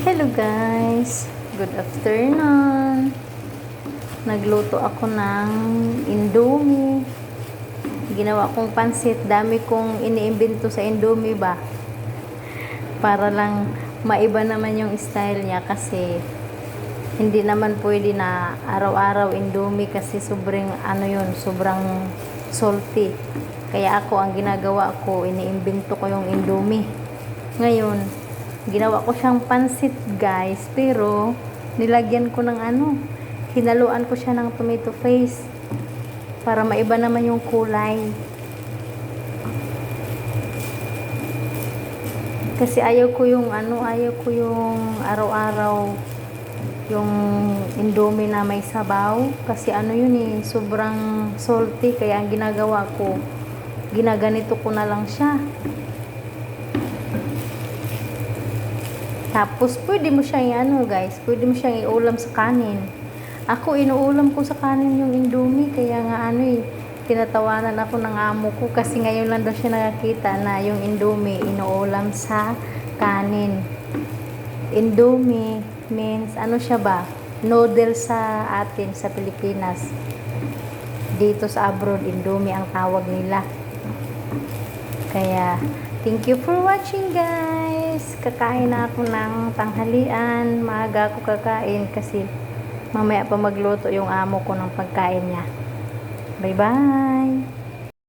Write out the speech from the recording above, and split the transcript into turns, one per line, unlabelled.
Hello guys! Good afternoon! Nagluto ako ng indomie. Ginawa kong pansit. Dami kong iniimbento sa indomie ba? Para lang maiba naman yung style niya kasi hindi naman pwede na araw-araw indomie kasi sobrang ano yun, sobrang salty. Kaya ako, ang ginagawa ko, iniimbento ko yung indomie. Ngayon, ginawa ko siyang pansit guys, pero nilagyan ko ng ano, hinaluan ko siya ng tomato paste para maiba naman yung kulay. Kasi ayaw ko yung ano, ayaw ko yung araw-araw yung indomie na may sabaw. Kasi ano yun eh, sobrang salty. Kaya ang ginagawa ko ginaganito ko na lang siya tapos pwede mo siyang ano guys. Pwede mo siyang iulam sa kanin. Ako inuulam ko sa kanin yung indomie kaya nga ano eh tinatawanan ako ng amo ko kasi ngayon lang daw siya nakakita na yung indomie inuulam sa kanin. Indomie means ano siya ba? Noodle sa atin sa Pilipinas. Dito sa abroad indomie ang tawag nila. Kaya thank you for watching guys. Kakain na ako ng tanghalian. Maaga ako kakain kasi mamaya pa magluto yung amo ko ng pagkain niya. Bye bye